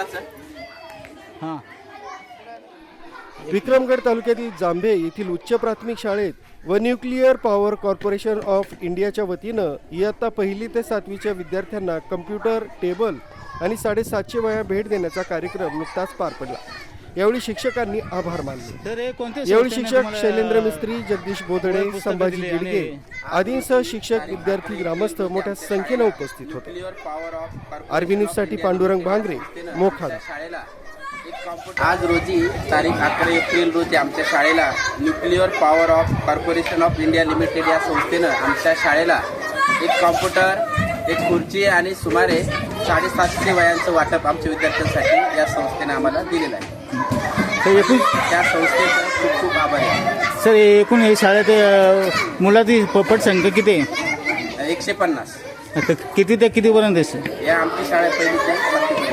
मुलाचं हां. विक्रमगड तालुक्यातील जांभे येथील उच्च प्राथमिक शाळेत व न्यूक्लिअर पॉवर कॉर्पोरेशन ऑफ इंडियाच्या वतीनं इयत्ता पहिली ते सातवीच्या विद्यार्थ्यांना कम्प्युटर टेबल आणि साडेसातशे वया भेट देण्याचा कार्यक्रम नुकताच पार पडला. यावेळी शिक्षकांनी आभार मानले. हे यावेळी शिक्षक शैलेंद्र मिस्त्री जगदीश बोधडे संभाजी गिडगे आदींसह शिक्षक विद्यार्थी ग्रामस्थ मोठ्या संख्येनं उपस्थित होते. आरबी न्यूजसाठी पांडुरंग भांगरे मोखाडा. शाळेला एक कॉम्प्युटर आज रोजी तारीख अकरा एप्रिल रोजी आमच्या शाळेला nuclear power of corporation of India limited या संस्थेनं आमच्या शाळेला एक कॉम्प्युटर एक खुर्ची आणि सुमारे साडेसातशे वयांचं वाटप आमच्या विद्यार्थ्यांसाठी या संस्थेने आम्हाला दिलेलं आहे. तर एकूण त्या संस्थेचं खूप खूप आभार आहे. सर एकूण हे शाळेत अ, मुलाची पट संख्या किती आहे? एकशे पन्नास. आता किती ते कितीपर्यंत आहे सर? या आमची शाळा पहिली ते